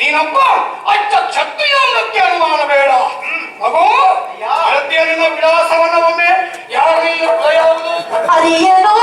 ನೀನಪ್ಪ ಅಚ್ಚ ಶಕ್ತಿಯ ಅನ್ನಕ್ಕೆ ಅನುಮಾನ ಬೇಡ. ಮಗು ಹಳದಿಯಲ್ಲಿನ ವಿಳಾಸವನ್ನ ಒಮ್ಮೆ ಯಾರು ಅರಿಯಲು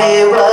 Amen.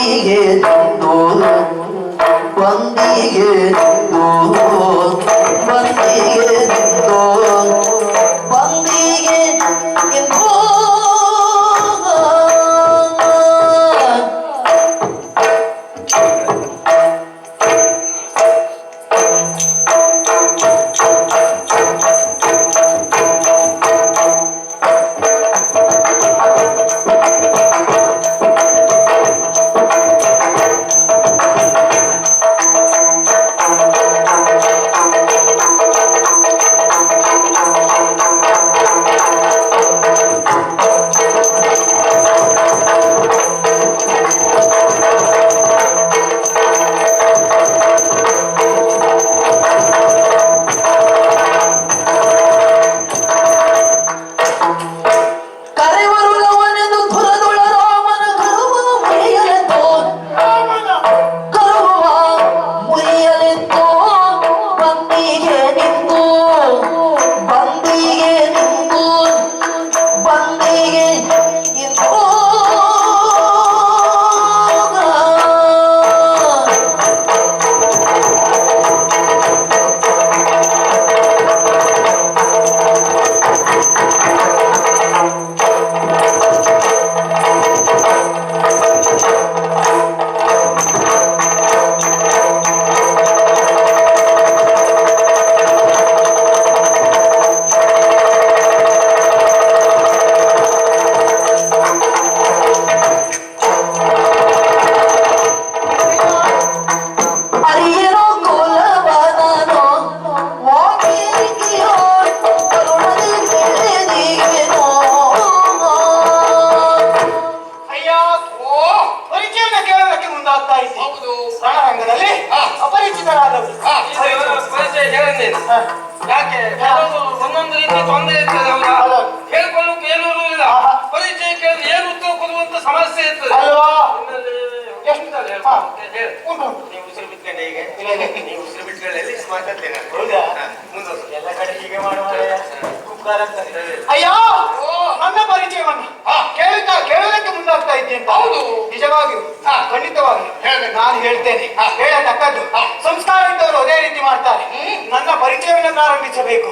원디게 도 원디게 ಅಂತ. ಅಯ್ಯ. ನನ್ನ ಪರಿಚಯವನ್ನು ಕೇಳಿದ ಕೇಳೋದಕ್ಕೆ ಮುಂದಾಗ್ತಾ ಇದ್ದೆ ಅಂತ ಹೌದು. ನಿಜವಾಗಿಯೂ ಹೇಳ್ಬೇಕು. ನಾನು ಹೇಳ್ತೇನೆ. ಹೇಳತಕ್ಕದ್ದು. ಸಂಸ್ಕಾರ ಇದ್ದವರು ಅದೇ ರೀತಿ ಮಾಡ್ತಾರೆ. ನನ್ನ ಪರಿಚಯವನ್ನು ಪ್ರಾರಂಭಿಸಬೇಕು.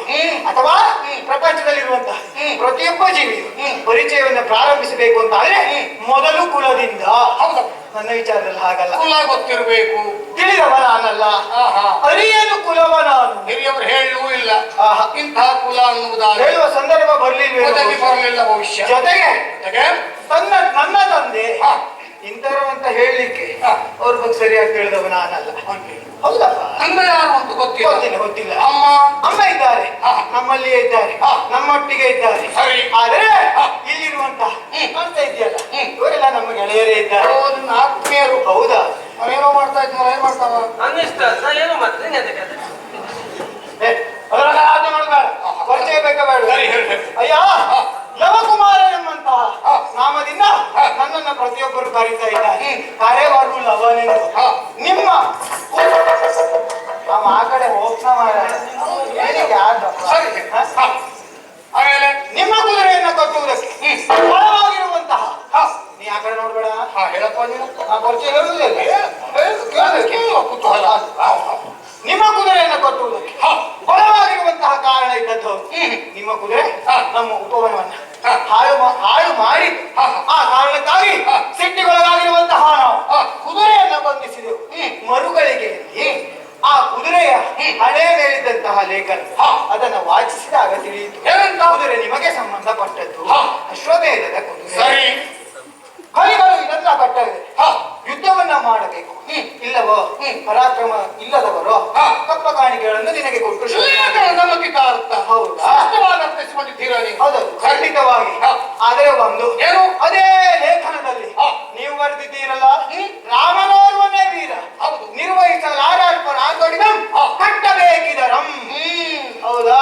ಅಥವಾ. ಪ್ರಪಂಚದಲ್ಲಿರುವಂತಹ. ಪ್ರತಿಯೊಬ್ಬ ಜೀವಿಯು. ಪರಿಚಯವನ್ನು ಪ್ರಾರಂಭಿಸಬೇಕು ಅಂತ ಆದ್ರೆ ಮೊದಲು ಕುಲದಿಂದ ನನ್ನ ವಿಚಾರದಲ್ಲಿ ಹಾಗಲ್ಲ ಕುಲ ಗೊತ್ತಿರಬೇಕು ತಿಳಿದವ ನಾನಲ್ಲ. ಅರಿಯನು ಕುಲವ ನಾನು ಹಿರಿಯವರು ಹೇಳೂ ಇಂತಹ ಕುಲ ಅನ್ನುವುದಾಗಿ ಹೇಳುವ ಸಂದರ್ಭ ಬರಲಿಲ್ಲ ಒದಗಿ ಬರಲಿಲ್ಲ ಭವಿಷ್ಯ ಜೊತೆಗೆ ಜೊತೆಗೆ ತನ್ನ ನನ್ನ ತಂದೆ ಹಾ. ಇಂಥವ್ರು ಅಂತ ಹೇಳಲಿಕ್ಕೆ ಹಾ. ಅವ್ರ ಬಗ್ಗೆ ಸರಿಯಾಗಿ ತಿಳಿದವ ನಾನಲ್ಲ. ಹೌದಪ್ಪ ತಂದೆ ಯಾರು ಅಂತ ಗೊತ್ತಿಲ್ಲ ಗೊತ್ತಿಲ್ಲ ಗೊತ್ತಿಲ್ಲ ಅಮ್ಮ ಅಮ್ಮ ಇದ್ದಾರೆ. ನಮ್ಮಲ್ಲಿಯೇ ಇದ್ದಾರೆ. ನಮ್ಮೊಟ್ಟಿಗೆ ಇದ್ದಾರೆ ಸರಿ. ಆದ್ರೆ. ಇಲ್ಲಿರುವಂತಹ ಹ್ಮ್. ಕಾಣ್ತಾ ಇದೆಯಲ್ಲ ಹ್ಮ್. ಇವರೆಲ್ಲ ನಮ್ಮ ಗೆಳೆಯರೇ ಇದ್ದಾರೆ ಆತ್ಮೀಯರು ಹೌದಾ ಅವನೇನೋ ಮಾಡ್ತಾ ಇದ್ದಾರೆ ಏನ್ ಮಾಡ್ತಾವ ಅನ್ನಿಸ್ತಾ ಏನೋ ನಿಂಗೆ ಅದಕ್ಕೆ दुपारी जायचं आहे कार्यभारू लवणेंद्र ಹ್ಮ್. ಪರಾಕ್ರಮ ಇಲ್ಲದವರು ಹಾ. ಕಪ್ಪ ಕಾಣಿಕೆಗಳನ್ನು ನಿನಗೆ ಕೊಟ್ಟು ನಮಗೆ ಹೌದಾ? ಅರ್ಥೈಸಿಕೊಂಡಿದ್ದೀರಾ ಹೌದು ಖಂಡಿತವಾಗಿ. ಆದರೆ ಒಂದು ಏನು? ಅದೇ ಲೇಖನದಲ್ಲಿ. ನೀವು ಬರೆದಿದ್ದೀರಲ್ಲ. ರಾಮನೋರ್ವನೇ ವೀರ ಹೌದು. ನಿರ್ವಹಿಸಲಾಡಲ್ಪರಾದೊಡಿದಂ ಹಾ. ಕಟ್ಟಬೇಕಿದರಂ ಹೌದಾ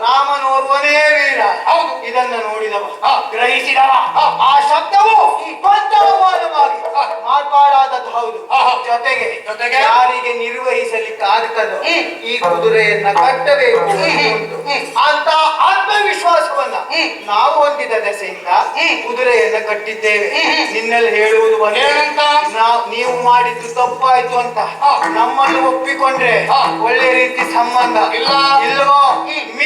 ರಾಮನೋರ್ವನೇ ವೀರ ಹೌದು. ಇದನ್ನ ನೋಡಿದವ. ಗ್ರಹಿಸಿದವ ಆ ಶಬ್ದವು ಪಂಚವಮಾನವಾಗಿ ಹಾ. ಮಾರ್ಪಾಡಾದದ್ದು ಹೌದು. ಜೊತೆಗೆ ಜೊತೆಗೆ? ಯಾರಿಗೆ ನಿರ್ವಹಿಸಲಿಕ್ಕೆ ಆಗ್ತದೋ. ಈ ಕುದುರೆಯನ್ನ ಕಟ್ಟಬೇಕು ಉಂಟು. ಅಂತ ಆತ್ಮವಿಶ್ವಾಸವನ್ನ. ನಾವು ಹೊಂದಿದ ದೆಸೆಯಿಂದ. ಕುದುರೆಯನ್ನ ಕಟ್ಟಿದ್ದೇವೆ. ನಿನ್ನಲ್ಲಿ ಹೇಳುವುದು? ನಾವು ನೀವು ಮಾಡಿದ್ದು ತಪ್ಪಾಯ್ತು ಅಂತ. ನಮ್ಮನ್ನು ಒಪ್ಪಿಕೊಂಡ್ರೆ ಒಳ್ಳೆ ರೀತಿ ಸಂಬಂಧ ಇಲ್ಲ. ಇಲ್ವೋ ಹ್ಮ್.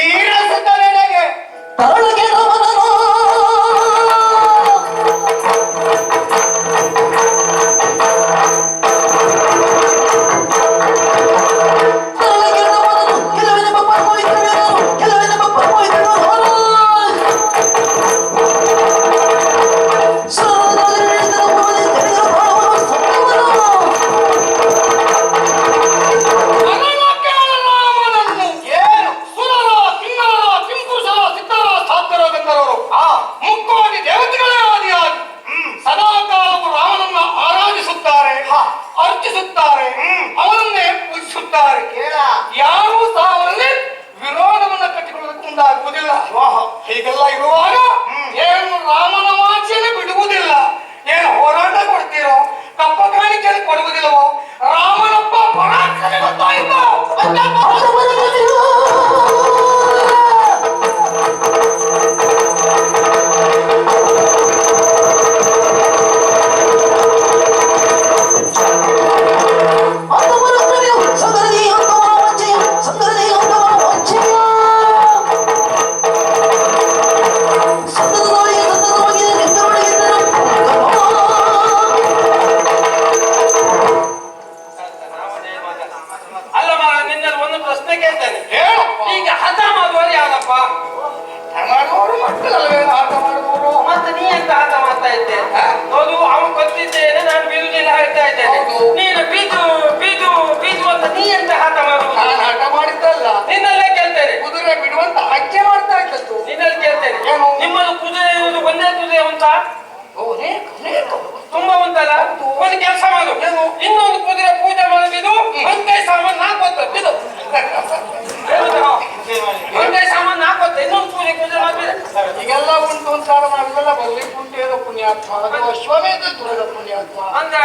ಉಂಟಾ. ತುಂಬಾ ಉಂಟಲ್ಲ ಒಂದು ಕೆಲಸ ಮಾಡು. ಇನ್ನೊಂದು ಕುದುರೆ ಪೂಜೆ ಮಾಡಿದ್ದು ಒಂದೇ ಸಾಮಾನು ನಾಲ್ಕು ಹೊತ್ತು. ಇದು. ಒಂದೇ ಸಾಮಾನು ನಾಲ್ಕು ಹೊತ್ತು. ಇನ್ನೊಂದು ಪೂಜೆ ಪೂಜೆ ಮಾಡಿದ್ರೆ ಈಗೆಲ್ಲ ಉಂಟು ಅಂತ ನಾವೆಲ್ಲ ಬರ್ಲಿಕ್ಕೆ ಉಂಟು ಪುಣ್ಯಾತ್ಮ. ಅದು ಅಶ್ವಮೇಧ ದುರ್ಗ ಪುಣ್ಯಾತ್ಮ. ಅಂದ್ರೆ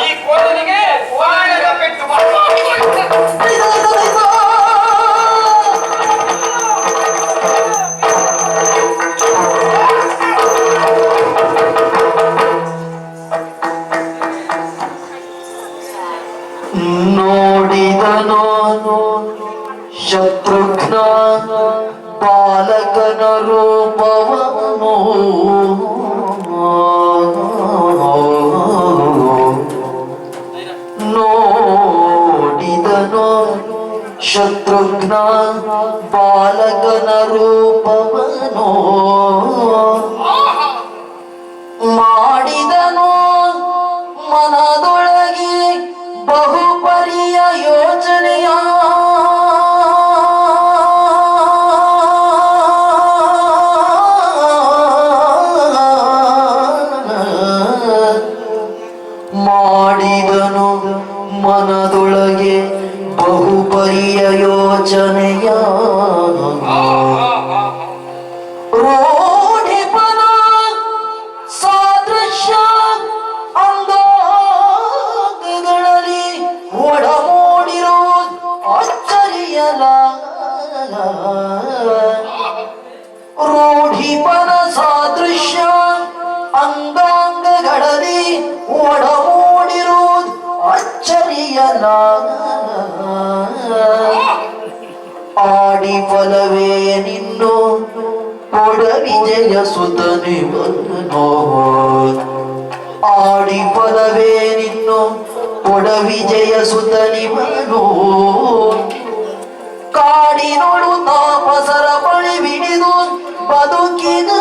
ಈ ಕೋಲನಿಗೆ ಶತ್ರುಘ್ನ ಬಾಲಕನ ರೂಪವನ್ನು शत्रुघ्न बालकन रूपवनो ಆಡಿ ಪದವೇ ನಿನ್ನು ಕೊಡವಿಜಯ ಸುತನಿ ಮನು ಕಾಡಿನೊಳು ತಾಪಸರ ಬಳಿ ಬಿಡಿದು ಬದುಕಿದು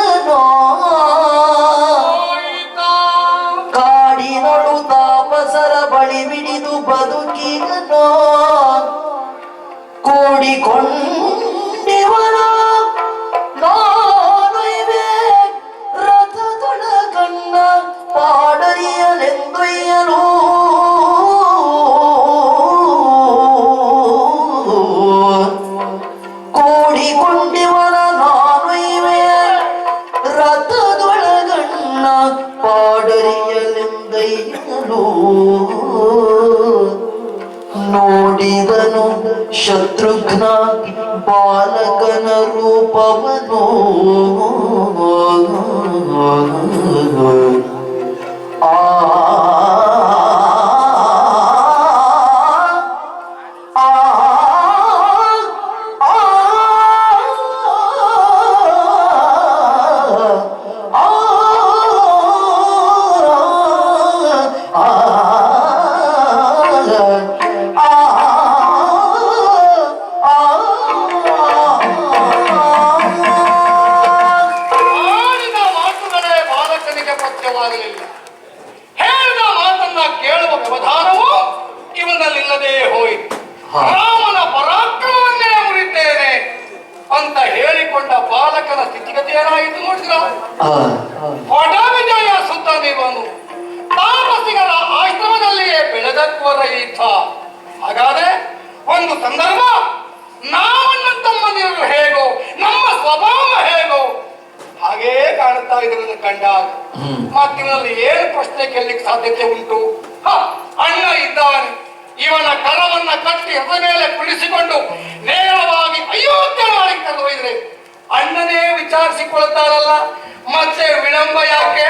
ಇದನ್ನು ಕಂಡ ಮಾತಿನಲ್ಲಿ ಏನು ಪ್ರಶ್ನೆ ಕೇಳಲಿಕ್ಕೆ ಸಾಧ್ಯತೆ ಉಂಟು. ಅಣ್ಣ ಇದ್ದಾನೆ. ಇವನ ಕರವನ್ನ ಕಟ್ಟಿ ಅದರ ಮೇಲೆ ಕುಳಿಸಿಕೊಂಡು ನೇರವಾಗಿ ಅಯೋಧ್ಯ ನಾಳಿಗೆ ತಂದೊಯ್ದ್ರೆ ಅಣ್ಣನೇ ವಿಚಾರಿಸಿಕೊಳ್ತಾರಲ್ಲ ಮತ್ತೆ ವಿಳಂಬ ಯಾಕೆ?